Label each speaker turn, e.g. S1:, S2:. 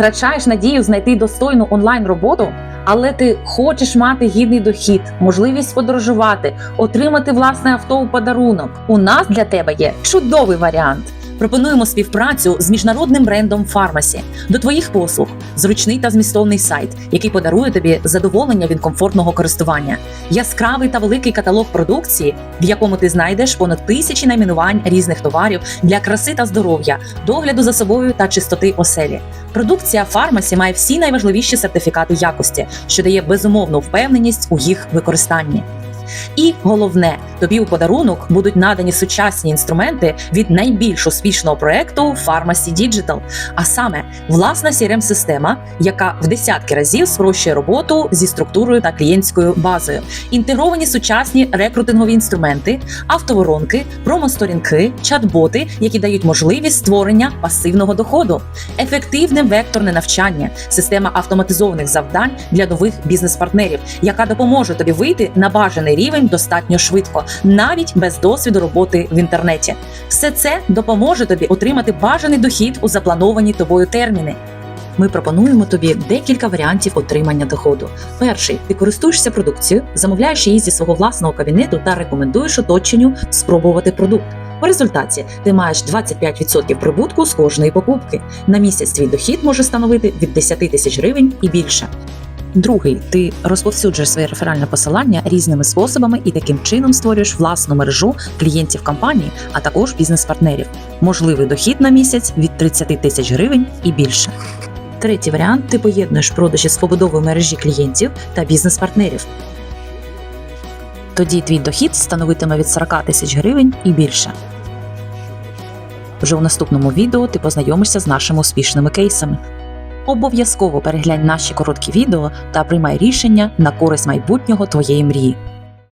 S1: Втрачаєш надію знайти достойну онлайн роботу, але ти хочеш мати гідний дохід, можливість подорожувати, отримати власне авто у подарунок. У нас для тебе є чудовий варіант. Пропонуємо співпрацю з міжнародним брендом Фармасі. До твоїх послуг зручний та змістовний сайт, який подарує тобі задоволення від комфортного користування, яскравий та великий каталог продукції, в якому ти знайдеш понад тисячі найменувань різних товарів для краси та здоров'я, догляду за собою та чистоти оселі. Продукція Фармасі має всі найважливіші сертифікати якості, що дає безумовну впевненість у їх використанні. І головне, тобі у подарунок будуть надані сучасні інструменти від найбільш успішного проекту Pharmacy Digital, а саме власна crm система яка в десятки разів спрощує роботу зі структурою та клієнтською базою, інтегровані сучасні рекрутингові інструменти, автоворонки, промосторінки, чат-боти, які дають можливість створення пасивного доходу, ефективне векторне навчання, система автоматизованих завдань для нових бізнес-партнерів, яка допоможе тобі вийти на бажаний рівень достатньо швидко, навіть без досвіду роботи в інтернеті. Все це допоможе тобі отримати бажаний дохід у заплановані тобою терміни. Ми пропонуємо тобі декілька варіантів отримання доходу. Перший ти користуєшся продукцією, замовляєш її зі свого власного кабінету та рекомендуєш оточенню спробувати продукт. В результаті ти маєш 25% прибутку з кожної покупки. На місяць твій дохід може становити від 10 тисяч гривень і більше. Другий, ти розповсюджуєш своє реферальне посилання різними способами і таким чином створюєш власну мережу клієнтів компанії, а також бізнес-партнерів. Можливий дохід на місяць від 30 тисяч гривень і більше. Третій варіант ти поєднуєш продажі з побудовою мережі клієнтів та бізнес-партнерів. Тоді твій дохід становитиме від 40 тисяч гривень і більше. Вже у наступному відео ти познайомишся з нашими успішними кейсами. Обов'язково переглянь наші короткі відео та приймай рішення на користь майбутнього твоєї мрії.